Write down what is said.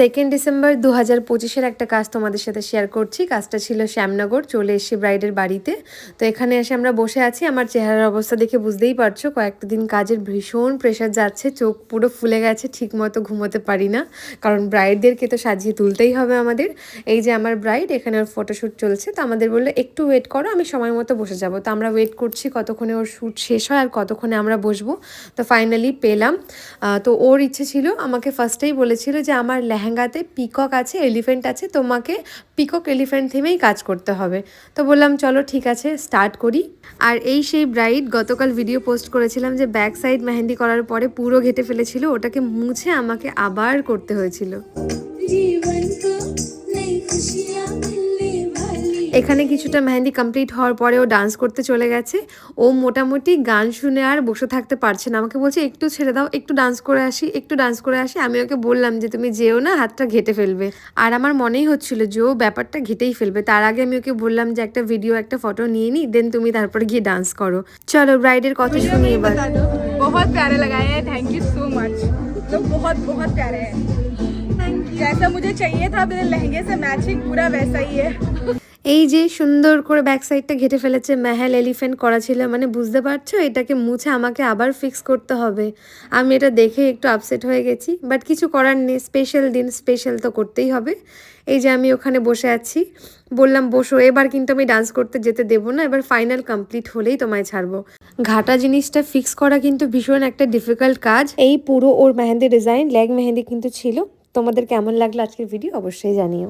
Second December দু হাজার পঁচিশের একটা কাজ তোমাদের সাথে শেয়ার করছি। কাজটা ছিল শ্যামনগর, চলে এসেছি ব্রাইডের বাড়িতে। তো এখানে এসে আমরা বসে আছি। আমার চেহারার অবস্থা দেখে বুঝতেই পারছ কয়েকটা দিন কাজের ভীষণ প্রেশার যাচ্ছে, চোখ পুরো ফুলে গেছে ঠিক মতো ঘুমোতে পারি না। কারণ ব্রাইডদেরকে তো সাজিয়ে তুলতেই হবে আমাদের। এই যে আমার ব্রাইড এখানে ওর ফটোশ্যুট চলছে। তো আমাদের বলল, একটু ওয়েট করো, আমি সময় মতো বসে যাব। তো আমরা ওয়েট করছি কতক্ষণে ওর শ্যুট শেষ হয় আর কতক্ষণে আমরা বসবো। তো ফাইনালি পেলাম। তো ওর ইচ্ছে ছিল, আমাকে ফার্স্টেই বলেছিল যে, আমার লেহেঙ্গাতে পিকক আছে এলিফেন্ট আছে, তোমাকে পিকক এলিফেন্ট থিমেই কাজ করতে হবে। তো বললাম, চলো ঠিক আছে স্টার্ট করি। আর এই সেই ব্রাইড গতকাল ভিডিও পোস্ট করেছিলাম যে ব্যাক সাইড মেহেন্দি করার পরে পুরো ঘেটে ফেলেছিল, ওটাকে মুছে আমাকে আবার করতে হয়েছিল। জীবন এখানে কিছুটা মেহেন্দি কমপ্লিট হওয়ার পরে ও ডান্স করতে চলে গেছে। ও মোটামুটি গান শুনে আর বসে থাকতে পারছে না। আমাকে বলছে একটু ছেড়ে দাও একটু ডান্স করে আসি একটু ডান্স করে আসি। আমি ওকে বললাম যে তুমি যেও না হাতটা ঘেটে ফেলবে। আর আমার মনেই হচ্ছিল যে ও ব্যাপারটা ঘেটেই ফেলবে। তার আগে আমি ওকে বললাম যে একটা ভিডিও একটা ফটো নিয়ে নিই দেন তুমি তারপরে গিয়ে ডান্স করো। চলো ব্রাইডের কথা শুনি এবার। বহুত প্যারে লাগায় থ্যাংক ইউ সো মাচ বহুত বহুত প্যারে। जैसा मुझे चाहिए था मेरे लहंगे से मैचिंग पूरा वैसा ही है এই যে সুন্দর করে ব্যাক সাইডটা ঘেটে ফেলেছে মেহেল এলিফেন্ট করা ছিল মানে বুঝতে পারছো এটাকে মুছে আমাকে আবার ফিক্স করতে হবে আমি এটা দেখে একটু আপসেট হয়ে গেছি বাট কিছু করার নেই স্পেশাল দিন স্পেশাল তো করতেই হবে এই যে আমি ওখানে বসে আছি বললাম বসো এবার কিন্তু আমি ডান্স করতে যেতে দেবো না এবার ফাইনাল কমপ্লিট হলেই তোমায় ছাড়বো ঘাটা জিনিসটা ফিক্স করা কিন্তু ভীষণ একটা ডিফিকাল্ট কাজ এই পুরো ওর মেহেন্দি ডিজাইন লেগ মেহেন্দি কিন্তু ছিল তোমাদের কেমন লাগল আজকের ভিডিও অবশ্যই জানিও।